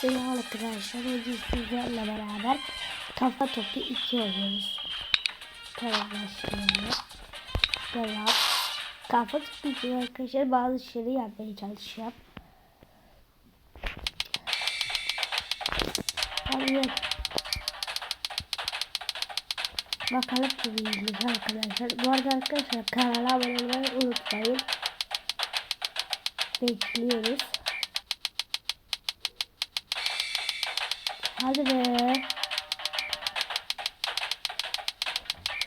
Selam arkadaşlar. Bugün sizlerle beraber kafa topu 2 oynuyoruz. Başlayalım. Devam. Kafa topu 2 arkadaşlar bazı şeyleri yapmaya çalışacağım. Hadi. Bakalım kimiymiş arkadaşlar. Bu arada arkadaşlar kanala abone olmayı unutmayın. Bekliyoruz. Hadi be.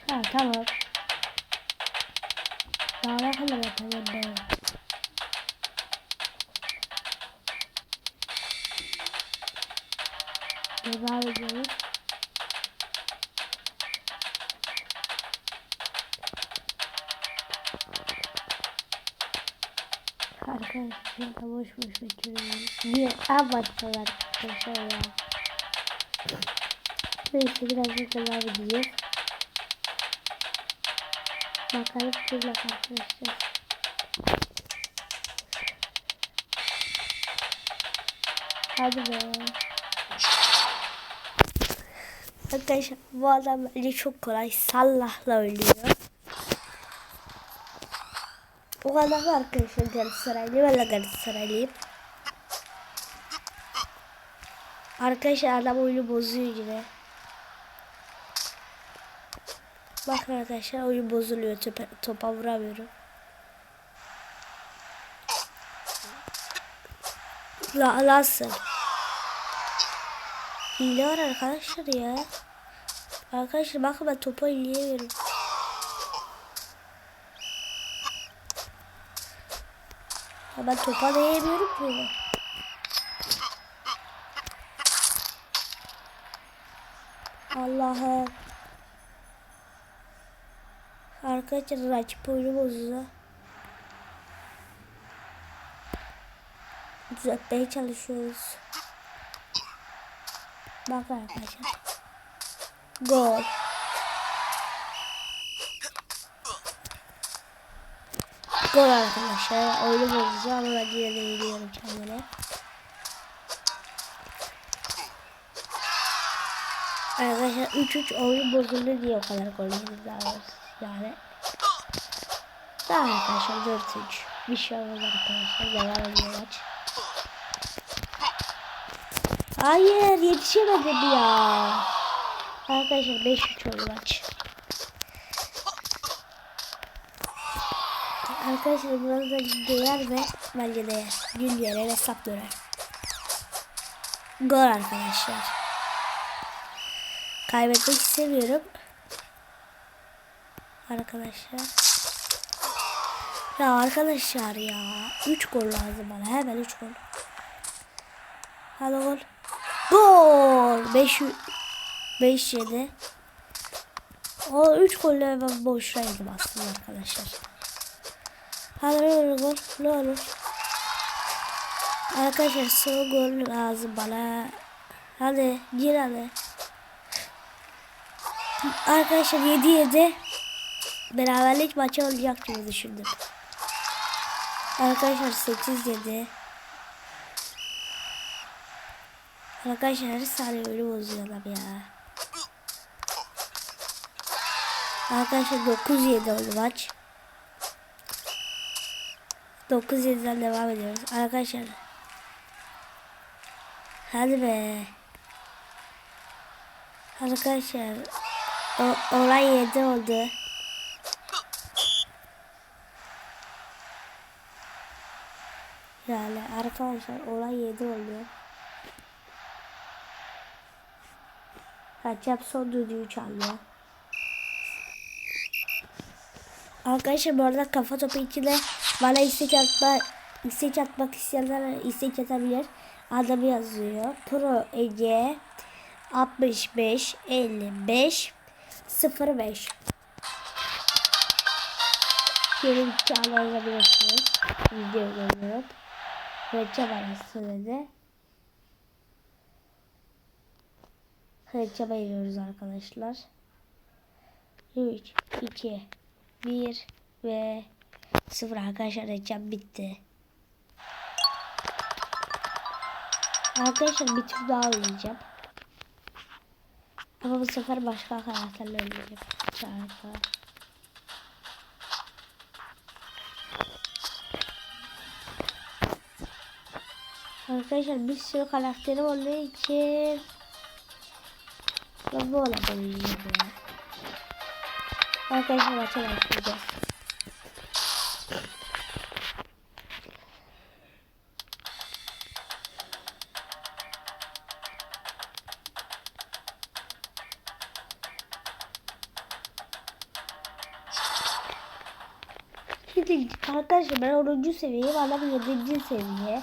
Ha tamam. Daha ne kadar yapacağım ben? Devam ediyoruz. Arkadaşlar da boş boş bekliyoruz. Bir abarttılar arkadaşlar. Neyse biraz da devam edeceğiz. Bakalım kimle karşılaşacağız. Hadi be. Arkadaşlar bu adam bence çok kolay. Sallahla ölüyor. O da arkadaşlar Galatasaraylı. Ben Galatasaraylıyım. Arkadaşlar adam oyunu bozuyor yine. Bakın arkadaşlar oyun bozuluyor. Topa, topa vuramıyorum. La, nasıl? Hile var arkadaşlar ya. Arkadaşlar bakın ben topa hileyemiyorum. Ben topa değemiyorum ki. Allah'ım. Arkadaşlar rakip oyunu bozuyor. Düzeltmeye çalışıyoruz. Bak arkadaşlar. Gol. Gol arkadaşlar. Oyunu bozuyor ama ben yine de yeniyorum kendine. Arkadaşlar 3-3 oyun bozuldu diye o kadar gol yedik. Yani. Daha arkadaşlar 4-3. Bir şey olmaz arkadaşlar. Devam ediyor maç. Hayır yetişemedim ya. Arkadaşlar 5-3 oldu maç. Arkadaşlar burada değer ve bence değer. Gün yere hesap döner. Gol arkadaşlar. Kaybetmek istemiyorum. Arkadaşlar. Ya arkadaşlar ya. 3 gol lazım bana. Hemen 3 gol. Hadi gol. Gol. 5 5 7. O 3 golle ben boşuna aslında arkadaşlar. Hadi ne gol. Ne olur. Arkadaşlar son gol lazım bana. Hadi gir hadi. Arkadaşlar 7-7 beraberlik maçı olacak gibi düşündüm. Arkadaşlar 8-7 Arkadaşlar her saniye oyunu bozuyor adam ya. Arkadaşlar 9-7 oldu maç. 9-7'den devam ediyoruz. Arkadaşlar. Hadi be. Arkadaşlar. Olay 7 oldu. Yani arkadaşlar olay 7 oldu. Recep son düdüğü çalıyor. Arkadaşlar bu arada kafa topu içinde bana istek atma istek atmak isteyenler istek atabilir. Adamı yazıyor. Pro Ege 65 55 05 Gelin çağırabilirsiniz. Video görüyorum. Recep arasında da Recep ayırıyoruz arkadaşlar. 3 2 1 ve 0 arkadaşlar Recep bitti. Arkadaşlar bir tur daha oynayacağım. Ama bu sefer başka karakterle oynayacağım. Şarkı. Arkadaşlar bir sürü karakterim olduğu için olabileceğim ya. Arkadaşlar maça Şimdi arkadaşlar ben 10. seviyeyim adam 7. seviye.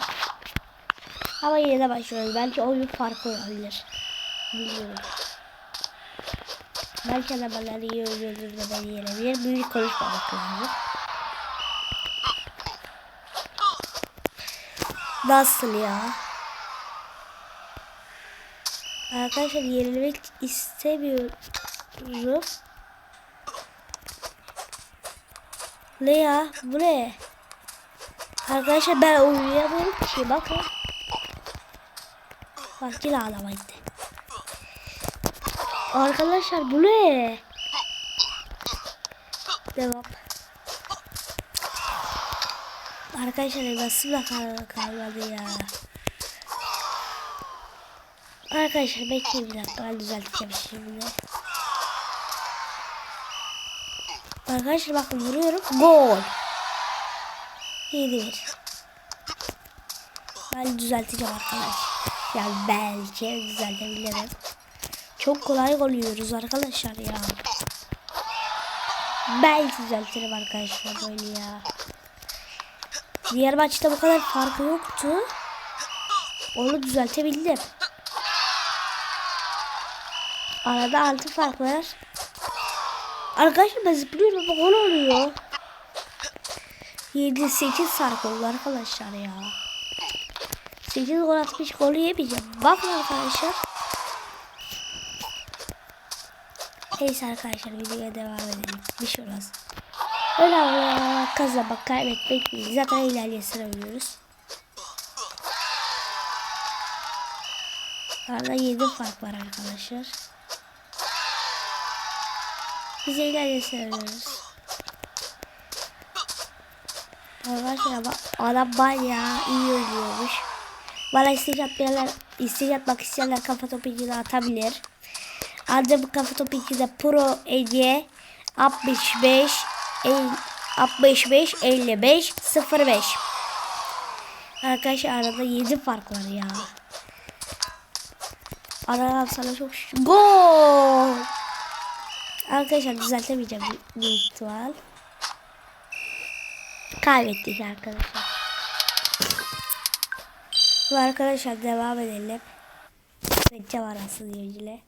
Ama yine de başlıyoruz. Belki oyun farkı olabilir. Bilmiyorum. Belki adamlar iyi oynuyordur da ben yenebilir. Büyük konuşmamak lazım. Nasıl ya? Arkadaşlar yenilmek istemiyorum. Ne ya? Bu ne? Arkadaşlar ben oynayamıyorum ki bakın. Bak yine ağlama gitti. Arkadaşlar bu ne? Devam. Arkadaşlar nasıl da kal kalmadı ya. Arkadaşlar bekleyin bir dakika ben düzelteceğim şimdi. Arkadaşlar bakın vuruyorum. Gol. 7-1. Ben düzelteceğim arkadaşlar. Yani belki düzeltebilirim. Çok kolay gol yiyoruz arkadaşlar ya. Belki düzeltirim arkadaşlar böyle ya. Diğer maçta bu kadar farkı yoktu. Onu düzeltebildim. Arada altı fark var. Arkadaşlar ben zıplıyorum ama gol oluyor. 7-8 fark oldu arkadaşlar ya. 8 gol atmış gol yemeyeceğim. Bakın arkadaşlar. Neyse arkadaşlar videoya devam edelim. Bir şey olmaz. Öyle ama kazanmak kaybetmek değil. Zaten ilerleyesine oynuyoruz. Arada 7 fark var arkadaşlar. İlerleyesine oynuyoruz. Arkadaşlar ama adam bayağı iyi oynuyormuş. Bana istek atmayanlar, istek atmak isteyenler kafa topu atabilir. Adım kafa topu 2'de Pro Ege 65 el, 65 55 05 Arkadaşlar arada 7 fark var ya. Aradan sana çok şükür. Gol! Arkadaşlar düzeltemeyeceğim büyük ihtimal. Kaybettik arkadaşlar. Ve arkadaşlar devam edelim. Recep arası diyor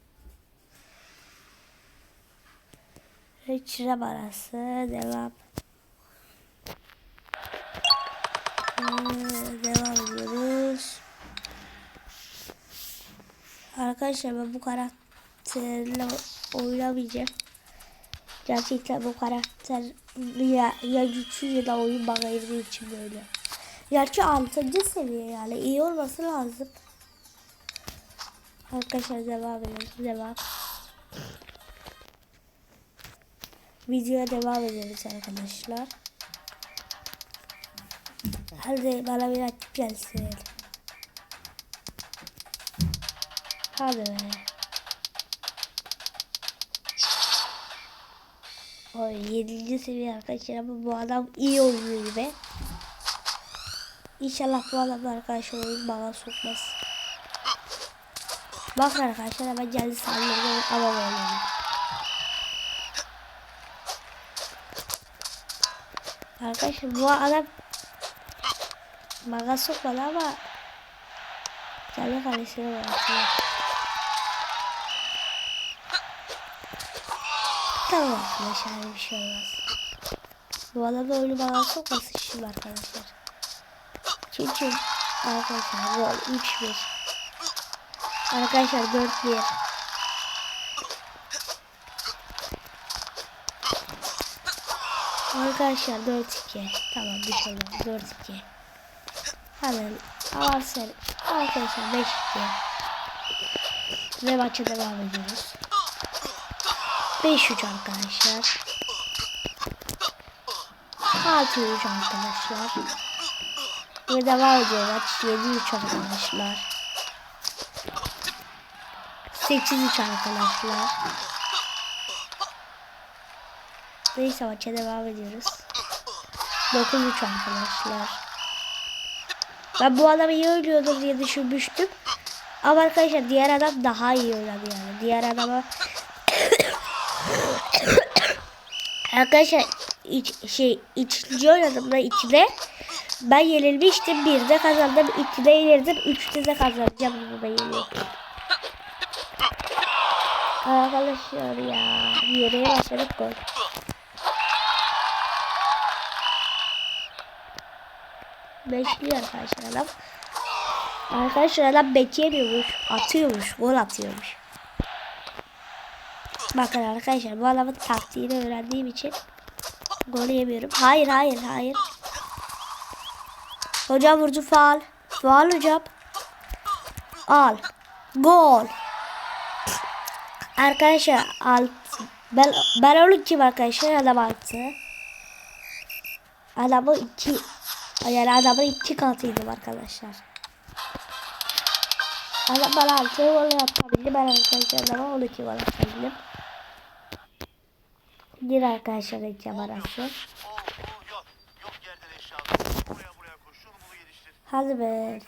Recep arası devam. Ee, devam ediyoruz. Arkadaşlar ben bu karakterle oynamayacağım. Gerçekten bu karakter ya, ya güçlü ya da oyun bana girdiği için böyle. Gerçi 6. seviye yani iyi olması lazım. Arkadaşlar devam edelim. Devam. Videoya devam ediyoruz arkadaşlar. Hadi bana bir açık gelsin. Hadi be. 7. seviye arkadaşlar ama bu adam iyi oynuyor gibi. İnşallah bu adam arkadaşlar oyun bana sokmaz. Bakın arkadaşlar hemen geldi saldırdı ama böyle. Arkadaşlar bu adam bana sokmadı ama kendi kalesine bırakıyor. Tamam arkadaşlar bir şey olmaz. Bu adam oyunu bana sokmasın şimdi arkadaşlar. Çünkü arkadaşlar gol 3-1. Arkadaşlar 4-1. Arkadaşlar 4-2. Tamam bir şey olmaz. 4-2. Hemen avansör Arkadaşlar 5 2 Ve maça devam ediyoruz. 5 3 arkadaşlar. 6 3 arkadaşlar. Ve devam ediyor maç 7 3 arkadaşlar. 8 3 arkadaşlar. Neyse maça devam ediyoruz. 9 3 arkadaşlar. Ben bu adamı iyi oynuyordur diye düşünmüştüm. Ama arkadaşlar diğer adam daha iyi oynadı yani. Diğer adama arkadaşlar iç, şey ikinci oynadım da ikide ben yenilmiştim. Bir de kazandım. ikide yenildim. Üçte de kazanacağım. Da yeniyorum. Arkadaşlar ya. Yere başladık gol. Beşliyor arkadaşlar adam. Arkadaşlar adam bekleyemiyormuş. Atıyormuş. Gol atıyormuş. Bakın arkadaşlar bu adamın taktiğini öğrendiğim için gol yemiyorum. Hayır hayır hayır. Hocam vurdu faal. Faal hocam. Al. Gol. Arkadaşlar alt. Ben, ben onu kim arkadaşlar adam altı. Adamı iki yani adamın iki katıydım arkadaşlar. Adam bana altı gol yapabildi. Ben arkadaşlar adama 12 gol yapabildim. Koş. Şunu bunu geliştir. Hadi be.